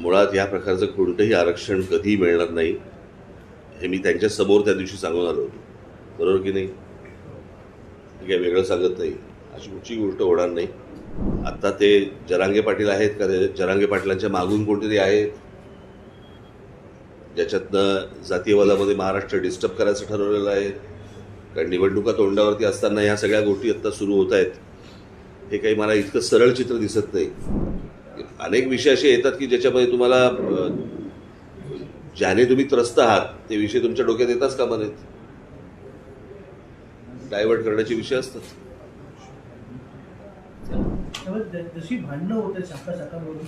मुळात या प्रकारचं कोणतंही आरक्षण कधीही मिळणार नाही हे मी त्यांच्यासमोर त्या दिवशी सांगून आलो होतो. बरोबर की नाही? मी काही वेगळं सांगत नाही. अशी कुठची गोष्ट होणार नाही. आत्ता ते जरांगे पाटील आहेत का? जरांगे पाटलांच्या मागून कोणतरी आहेत? ज्याच्यातनं जातीयवादामध्ये महाराष्ट्र डिस्टर्ब करायचं ठरवलेलं आहे. कारण निवडणुका तोंडावरती असताना ह्या सगळ्या गोष्टी आत्ता सुरू होत आहेत. हे काही मला इतकं सरळ चित्र दिसत नाही. अनेक विषय असे येतात की ज्याच्यामध्ये तुम्हाला ज्याने तुम्ही त्रस्त आहात ते विषय तुमच्या डोक्यात येताच कामा नाहीत डायव्हर्ट करण्याचे विषय असतात.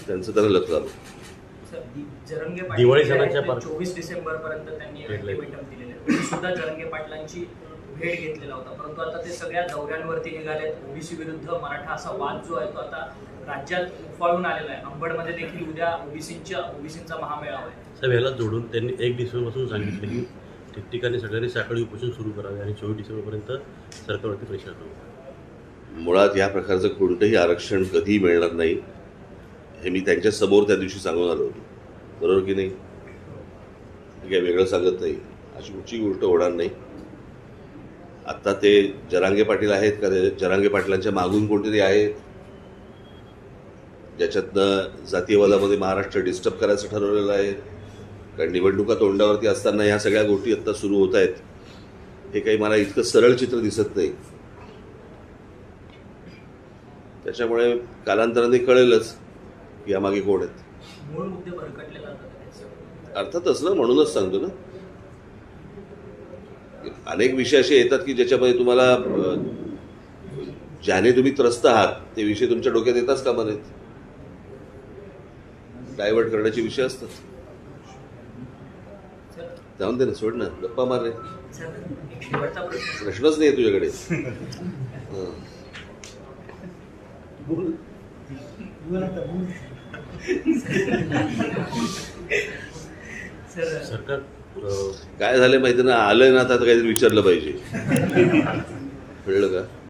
त्यांचं त्याला लक्ष आलं. दिवाळी सणाच्या पार- चोवीस डिसेंबर पर्यंत त्यांनी. अल्टिमेटम दिलेले सुद्धा जरंगे पाटलांची भेट घेतलेला होता. परंतु आता ते सगळ्या दौऱ्यांवरती निघालेत. ओबीसी विरुद्ध मराठा असा वाद जो आहे तो आता राज्यात उफाळून आलेला आहे. अंबडमध्ये देखील उद्या ओबीसींच्या ओबीसींचा महामेळावा आहे साहेब ह्याला जोडून त्यांनी एक डिसेंबरपासून सांगितलं की ठिकठिकाणी सगळ्यांनी साखळी उपोषण सुरू करावे आणि चोवीस डिसेंबरपर्यंत सरकारवरती प्रेशर करू. मुळात या प्रकारचं कोणतंही आरक्षण कधीही मिळणार नाही हे मी त्यांच्यासमोर त्या दिवशी सांगून आलो होतो. बरोबर की नाही? काही वेगळं सांगत नाही. अशी कुठची गोष्ट होणार नाही. आत्ता ते जरांगे पाटील आहेत का? जरांगे पाटलांच्या मागून कोणतरी आहेत ज्याच्यातनं जातीयवादामध्ये महाराष्ट्र डिस्टर्ब करायचं ठरवलेलं आहे. कारण निवडणुका तोंडावरती असताना ह्या सगळ्या गोष्टी आत्ता सुरू होत आहेत. हे काही मला इतकं सरळ चित्र दिसत नाही. त्याच्यामुळे कालांतराने कळेलच की यामागे कोण आहेत. अर्थातच ना म्हणूनच सांगतो ना. अनेक विषय असे येतात की ज्याच्यामध्ये तुम्हाला ज्याने तुम्ही त्रस्त आहात ते विषय तुमच्या डोक्यात येताच कामा नाहीत डायव्हर्ट करण्याचे विषय असतात. जाऊन दे ना सोड ना गप्पा मार रे. प्रश्नच नाही आहे तुझ्याकडे. हं. सरकार काय झालं माहिती ना? आलंय ना आता काहीतरी विचारलं पाहिजे. कळलं का?